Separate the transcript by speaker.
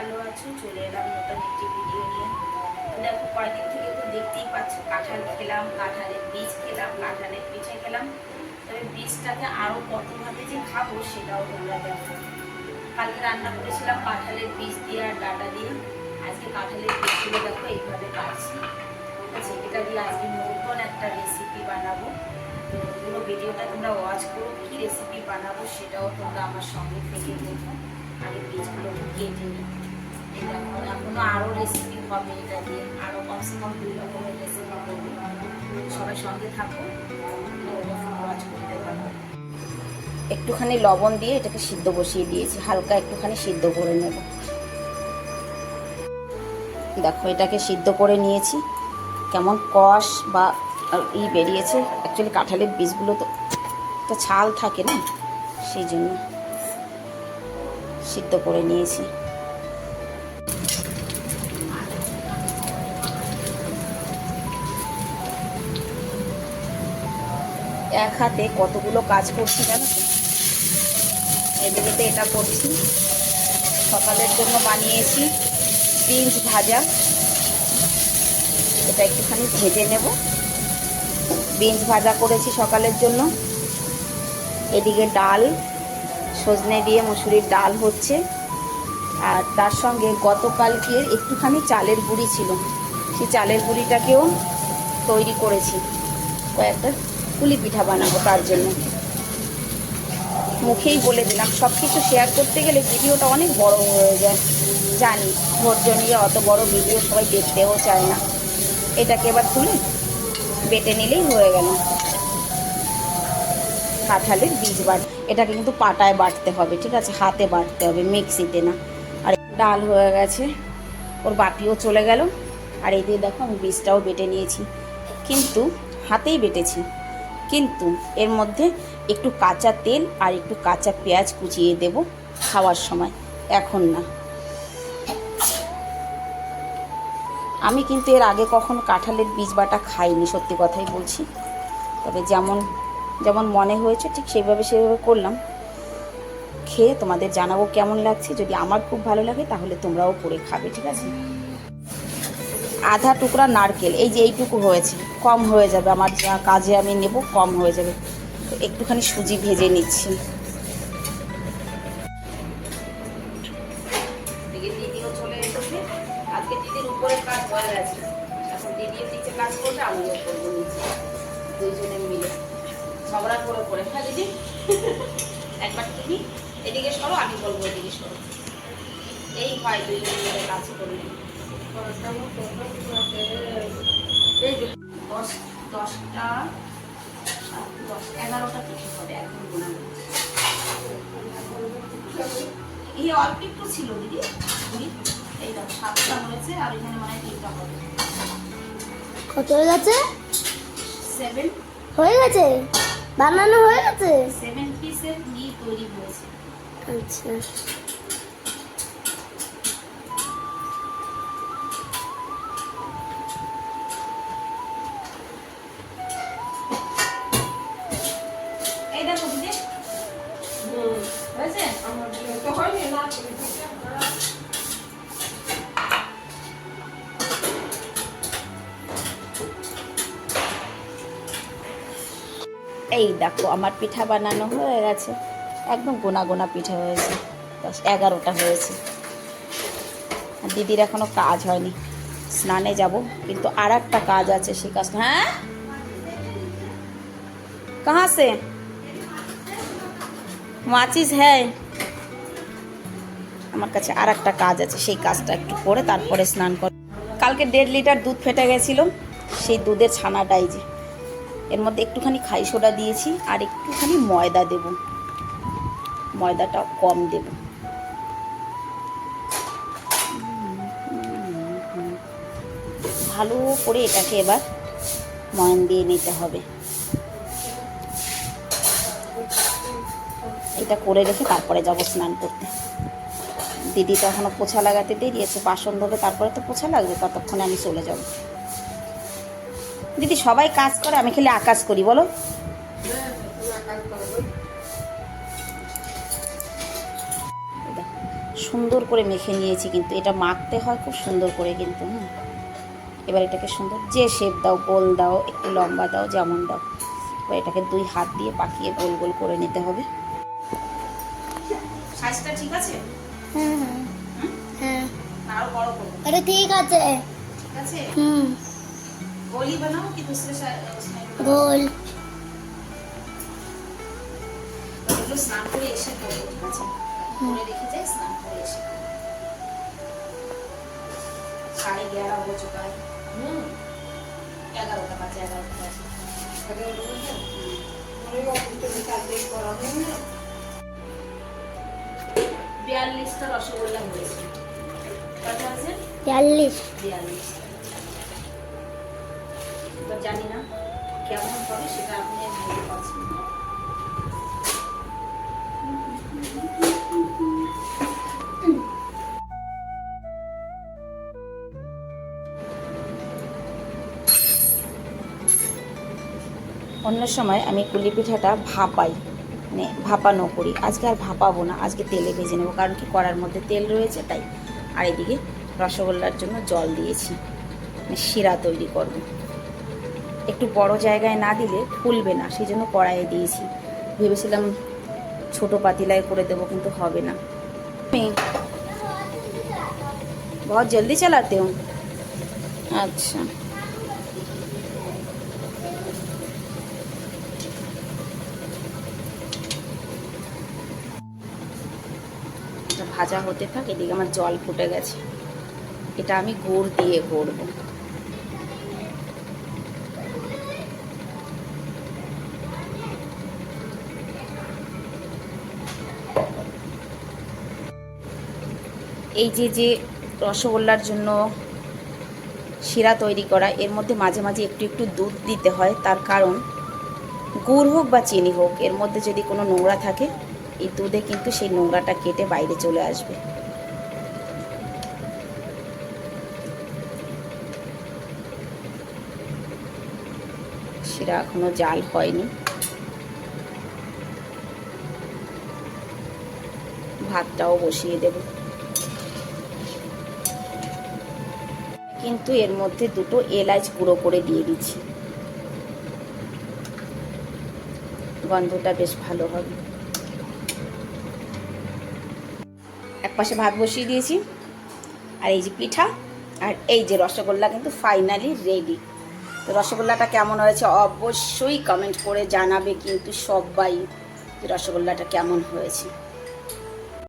Speaker 1: ভালো আছো, চলে এলাম নতুন একটি ভিডিও নিয়ে। দেখো কয়েকদিন থেকে তো দেখতেই পাচ্ছ, কাঁঠাল খেলাম, কাঁঠালের বীজ খেলাম, কাঁঠালের পিঠে খেলাম। তবে বীজটাকে আরও কতভাবে যে খাব সেটাও তোমরা দেখো। কালকে রান্না করেছিলাম কাঁঠালের বীজ দিয়ে আর ডাটা দিয়ে। আজকে কাঁঠালের বীজগুলো দেখো এইভাবে কাটছি। আচ্ছা এটা দিয়ে আজকে নতুন একটা রেসিপি বানাবো। পুরো ভিডিওটা তোমরা ওয়াচ করো, কী রেসিপি বানাবো সেটাও তোমরা আমার সঙ্গে থেকে দেখো। আগে বীজগুলো কেটে নিই। রেসিপি হবে এটা দিয়ে। দুই রকমের রেসিপি করব সবাই সঙ্গে একটুখানি লবণ দিয়ে এটাকে সিদ্ধ বসিয়ে দিয়েছি, হালকা একটুখানি সিদ্ধ করে নেব। দেখো, এটাকে সিদ্ধ করে নিয়েছি। কেমন কষ বা ই বেরিয়েছে। অ্যাকচুয়ালি কাঁঠালের বীজগুলো তো তো ছাল থাকে না, সেই জন্য সিদ্ধ করে নিয়েছি। এক হাতে কতগুলো কাজ করছি জানো তো? এদিকে তো এটা করছি। সকালের জন্য বানিয়েছি বিনস ভাজা। এটা একটুখানি ভেজে নেব। বিনস ভাজা করেছি সকালের জন্য। এদিকে ডাল, সজনে দিয়ে মুসুরির ডাল হচ্ছে। আর তার সঙ্গে গতকালকে একটুখানি চালের গুঁড়ি ছিল। সেই চালের গুঁড়িটাকেও তৈরি করেছি। কয়েকটা পুলি পিঠা বানাবো তার জন্য। মুখেই বলে দিলাম সব কিছু শেয়ার করতে গেলে ভিডিওটা অনেক বড় হয়ে যায়। জানি, ধৈর্য নিয়ে অত বড় ভিডিও সবাই দেখতেও চায় না। এটাকে এবার তুলে বেটে নিলেই হয়ে গেল। কাঁঠালের বীজ বাট এটাকে কিন্তু পাটায় বাটতে হবে, ঠিক আছে? হাতে বাটতে হবে, মিক্সিতে না। আর ডাল হয়ে গেছে, ওর বাটিও চলে গেল। আর এই দিয়ে দেখো আমি বীজটাও বেটে নিয়েছি। কিন্তু হাতেই বেটেছি। কিন্তু এর মধ্যে একটু কাঁচা তেল আর একটু কাঁচা পেঁয়াজ কুচিয়ে দেব খাওয়ার সময়। এখন না। আমি কিন্তু এর আগে কখনো কাঁঠালের বীজ বাটা খাইনি, সত্যি কথাই বলছি। তবে যেমন যেমন মনে হয়েছে ঠিক সেইভাবে সেভাবে করলাম। খেয়ে তোমাদের জানাব কেমন লাগছে। যদি আমার খুব ভালো লাগে তাহলে তোমরাও করে খাবে, ঠিক আছে? আধা টুকরা নারকেল, এই যে এইটুকু হয়েছে। কম হয়ে যাবে আমার যা কাজে আমি নেব কম হয়ে যাবে। তো একটুখানি সুজি ভেজে নিচ্ছি। দিদিও চলে এসেছে। আজকে দিদির উপরে কাজ হয়ে গেছে। এখন দিদিও নিচে কাজ করবে আমিও করব নিচে। দুইজনে মিলে। ঝগড়া করে করে হ্যাঁ দিদি? একবার তুমি এদিকে সরো আমি বলব এদিকে সরো। এই হয় দুইজনে মিলে কাজ করলে দশ দশটা দশ এগারোটা পিঠে হবে একদম গোনা এই অল্প একটু ছিল দিদি দুই এই দেখো সাতটা হয়েছে আর এখানে মানে তিনটা হবে।
Speaker 2: কত হয়ে গেছে?
Speaker 1: সেভেন
Speaker 2: হয়ে গেছে? বানানো হয়ে গেছে?
Speaker 1: সেভেন পিসের নিয়ে তৈরি হয়েছে।
Speaker 2: আচ্ছা।
Speaker 1: এই দেখো, আমার পিঠা বানানো হয়ে গেছে। একদম গোনা গোনা পিঠা হয়েছে। দশ, এগারোটা হয়েছে। দিদির এখনও কাজ হয়নি। স্নানে যাব, কিন্তু আর একটা কাজ আছে সেই কাজ হ্যাঁ? কাহা সে মাচিস হ্যাঁ আমার কাছে আর একটা কাজ আছে, সেই কাজটা একটু করে তারপরে স্নান কর। কালকে দেড় লিটার দুধ ফেটে গেছিল, সেই দুধের ছানাটাই যে, এর মধ্যে একটুখানি খাই সোডা দিয়েছি আর একটুখানি ময়দা দেব। ময়দাটা কম দেব। ভালো করে এটাকে এবার ময়ন দিয়ে নিতে হবে। এটা করে রেখে তারপরে যাব স্নান করতে। দিদি তো এখনও পোছা লাগাতে দেরিয়েছে বাসন ধোবে, তারপরে তো পোছা লাগবে, ততক্ষণে আমি চলে যাব। দিদি, সবাই কাজ করে, আমি খালি আকাশ করি, বলো। সুন্দর করে মেখে নিয়েছি কিন্তু, এটা মাখতে হয়, খুব সুন্দর করে কিন্তু হুম এবার এটাকে সুন্দর যে শেপ দাও, গোল দাও, একটু লম্বা দাও, যেমন দাও। এবার এটাকে দুই হাত দিয়ে পাকিয়ে গোল গোল করে নিতে হবে। সাইজটা ঠিক আছে?
Speaker 2: হ্যাঁ হ্যাঁ
Speaker 1: হুম?
Speaker 2: হ্যাঁ
Speaker 1: না আরো বড় করবো
Speaker 2: এটা ঠিক আছে
Speaker 1: ঠিক আছে
Speaker 2: হুম
Speaker 1: गोली बनाओ कि दूसरे सा- उसमें
Speaker 2: গোল
Speaker 1: এগুলো স্নান করে এসে করবো ঠিক আছে করে রেখে যাই স্নান করে এসে সাড়ে গ্যারা हो चुका है हम्म এগারোটা বাজে এগারোটা বাজে বিয়াল্লিশটা রসগোল্লা হয়েছে। কত আছে?
Speaker 2: বিয়াল্লিশ।
Speaker 1: বিয়াল্লিশ। এবার জানি না কেমন হবে সেটা আপনি পারছেন অন্য সময় আমি কুলি পিঠাটা ভাপাই। মানে ভাপানো করি আজকে আর ভাপাবো না আজকে তেলে ভেজে নেবো কারণ কি কড়ার মধ্যে তেল রয়েছে তাই আর এদিকে রসগোল্লার জন্য জল দিয়েছি মানে শিরা তৈরি করব একটু বড় জায়গায় না দিলে ফুলবে না সেই জন্য কড়াইয়ে দিয়েছি ভেবেছিলাম ছোট পাতিলায় করে দেবো কিন্তু হবে না बहुत जल्दी चलाते हो अच्छा এটা ভাজা হতে থাক, এদিকে আমার জল ফুটে গেছে। এটা আমি গুড় দিয়ে করব। এই যে যে রসগোল্লার জন্য শিরা তৈরি করা, এর মধ্যে মাঝে মাঝে একটু একটু দুধ দিতে হয়, তার কারণ গুড় হোক বা চিনি হোক, এর মধ্যে যদি কোনো নোংরা থাকে এই দুধে কিন্তু সেই নোংরাটা কেটে বাইরে চলে আসবে। সেটা এখনও জাল হয়নি। ভাতটাও বসিয়ে দেব। কিন্তু এর মধ্যে দুটো এলাচ গুঁড়ো করে দিয়ে দিচ্ছি। গন্ধটা বেশ ভালো হবে। এক পাশে ভাত বসিয়ে দিয়েছি। আর এই যে পিঠা, আর এই যে রসগোল্লা কিন্তু ফাইনালি রেডি তো রসগোল্লাটা কেমন হয়েছে অবশ্যই কমেন্ট করে জানাবে কিন্তু সবাই রসগোল্লাটা কেমন হয়েছে।